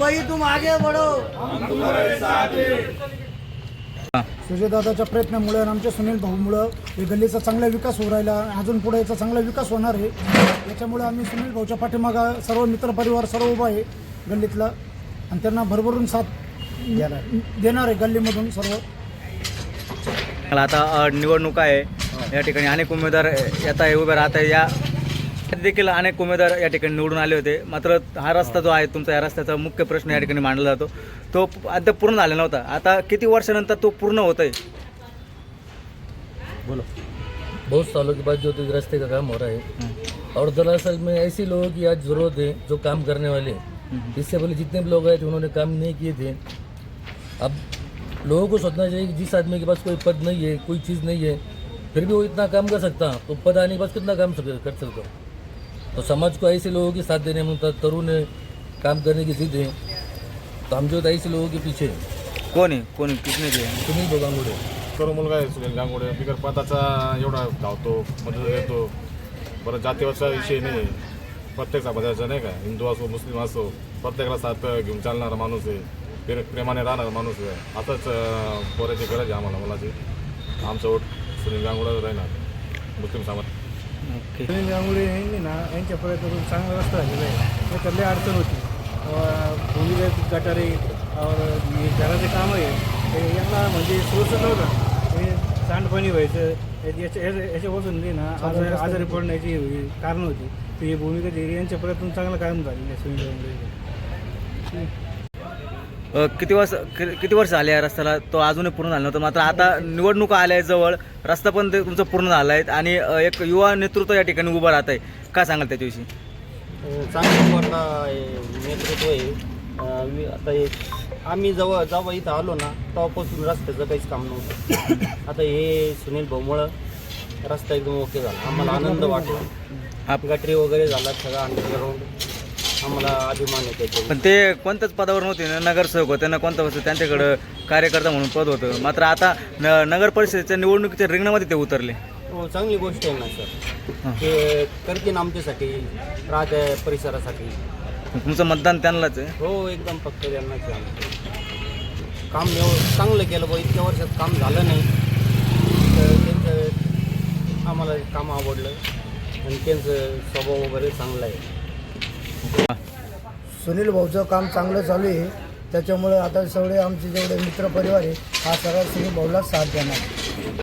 भाई तुम आगे बढ़ो। सुजयदादाच्या प्रयत्नामुळे आणि आमच्या सुनील भाऊमुळं हे गल्लीचा चांगला विकास होऊ राहिला. अजून पुढे याचा चांगला विकास होणार आहे. त्याच्यामुळे आम्ही सुनील भाऊच्या पाठीमागं सर्व मित्रपरिवार सर्व उभा आहे गल्लीतला. आणि त्यांना भरभरून साथ देणार आहे गल्लीमधून सर्व. मला आता निवडणूक आहे. या ठिकाणी अनेक उमेदवार येत आहे उभे राहत आहे. या देखील अनेक उमेदवार या ठिकाणी निवडून आले होते. मात्र हा रस्ता जो आहे तुमचा या रस्त्याचा मुख्य प्रश्न या ठिकाणी मांडला जातो. तो अद्याप पूर्ण झाला नव्हता. आता किती वर्षानंतर तो पूर्ण होत आहे बहुत सालों के बाद जो तो रास्ते का काम हो रहा है. और दरअसल में ऐसे लोगों की आज ज़रूरत है जो काम करने वाले। इससे पहले जितने भी लोग आए थे उन्होंने काम नहीं किए थे. अब लोगों को सोचना चाहिए कि जिस आदमी के पास कोई पद नहीं है कोई चीज़ नहीं है फिर भी वो इतना काम कर सकता तो पद आने के बाद कितना काम कर सकता तो समाज को ऐसे लोगों के साथ देने में तरुण है काम करने की जिद है। तो हम जो ऐसे लोगों के पीछे हैं। कोण आहे? कोण किसने जे सुनील बोगांगुडे तरुण मुलगा आहे सुनील गांगुडे. बिगर पदाचा एवढा धावतो मदत देतो. बरं जातीवरचा विषय नाही प्रत्येक समाजाचा नाही का? हिंदू असो मुस्लिम असो प्रत्येकाला साथ घेऊन चालणारा माणूस आहे. प्रे- प्रेमाने राहणारा माणूस आहे. असंच अं, पोराची गरज आहे आम्हाला मुलाची. आमचं वोट सुनील गांगुडा राहणार. मुस्लिम समाज ओके. सुनील गांगुडे यांनी ना यांच्या प्रयत्नातून चांगला रस्ता झालेला आहे. त्याच्यात लई अडचण होती. भूमिगत गटारे और घराचे काम आहे. यांना म्हणजे सोर्स नव्हतं. हे सांडपाणी व्हायचं. याच्या याच्या- याच्यापासून ते ना आजारी आजारी पडण्याची कारण होती. तर हे भूमिगत एरियांच्या प्रयत्न चांगलं काम झालेलं आहे. सुनील गांगुडे किती वर्ष किती वर्ष झाले या रस्त्याला? तो अजूनही पूर्ण झाला नव्हता. मात्र आता निवडणुका आल्या आहेत जवळ रस्ता पण ते तुमचा पूर्ण झाला आहे आणि एक युवा नेतृत्व या ठिकाणी उभं राहत आहे काय सांगाल त्याच्याविषयी? चांगलं वाटला नेतृत्व आहे. आता हे आम्ही जेव्हा जेव्हा इथं आलो ना तेव्हापासून रस्त्याचं काहीच काम नव्हतं. आता हे सुनील भाऊमुळं रस्ता एकदम ओके झाला. आम्हाला आनंद वाटला. गटरी वगैरे झाला सगळा अंडरग्राऊंड आम्हाला अभिमान आहे पण ते कोणत्याच पदावर नव्हते न नगरसेवक होते ना कोणतं होतं त्यांच्याकडं कार्यकर्ता म्हणून पद होतं. मात्र आता न नगर परिषदेच्या निवडणुकीच्या रिंगणामध्ये ते उतरले. हो चांगली गोष्ट आहे ना सर. ते करतील आमच्यासाठी राजा परिसरासाठी. तुमचं मतदान त्यांनाच आहे? हो एकदम फक्त त्यांनाच आहे आमचं. काम चांगलं केलं बा इतक्या वर्षात काम झालं नाही. तर त्यांचं आम्हाला काम आवडलं. आणि त्यांचं स्वभाव वगैरे चांगला आहे. सुनील भाऊचं काम चांगलं चालू आहे. त्याच्यामुळे आता सगळे आमचे जेवढे मित्रपरिवार आहे हा सगळा सुनील भाऊला साथ देणार.